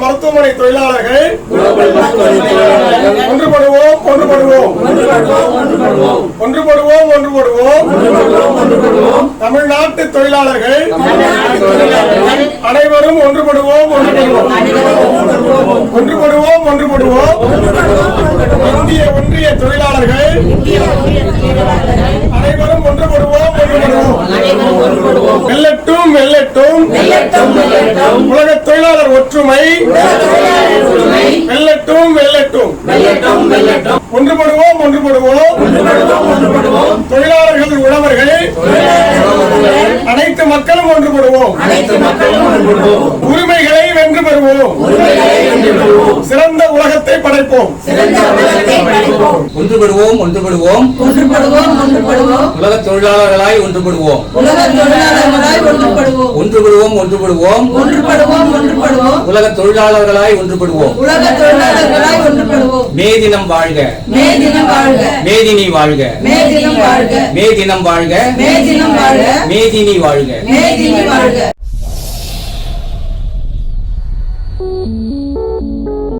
மருத்துவமனை தொழிலாளர்கள் தமிழ்நாட்டு தொழிலாளர்கள் அனைவரும் ஒன்றுபடுவோம் ஒன்றுபடுவோம். ஒன்றுபடுவோம். ஒன்றுபடுவோம் இந்திய ஒன்றிய தொழிலாளர்கள் அனைவரும் ஒன்றுபடுவோம். வெல்லட்டும். உலக தொழிலாளர் ஒற்றுமை. வெல்லட்டும் வெல்லட்டும். ஒன்றுபடுவோம் ஒன்றுபடுவோம். தொழிலாளர்கள் உழவர்கள். அனைத்து மக்களும் ஒன்றுபடுவோம். உரிமைகளை வென்று பெறுவோம். சிறந்த உலகத்தை படைப்போம். ஒன்றுபடுவோம் ஒன்றுபடுவோம். ஒன்றுபடுவோம் ஒன்றுபடுவோம். உலக தொழிலாளர்களாய் ஒன்றுபடுவோம். உலக தொழிலாளர்களாய் ஒன்றுபடுவோம் ஒன்றுபடுவோம் ஒன்றுபடுவோம். ஒன்றுபடுவோம் ஒன்றுபடுவோம். உலக தொழிலாளர்களாய் ஒன்றுபடுவோம். உலக தொழிலாளர்களாய் ஒன்றுபடுவோம். மே தினம் வாழ்க. மே தினம் வாழ்க. மேதினி வாழ்க. மே தினம் வாழ்க. மே தினம் வாழ்க. மே தினம் வாழ்க. மேதினி வாழ்க. மே தினம் வாழ்க.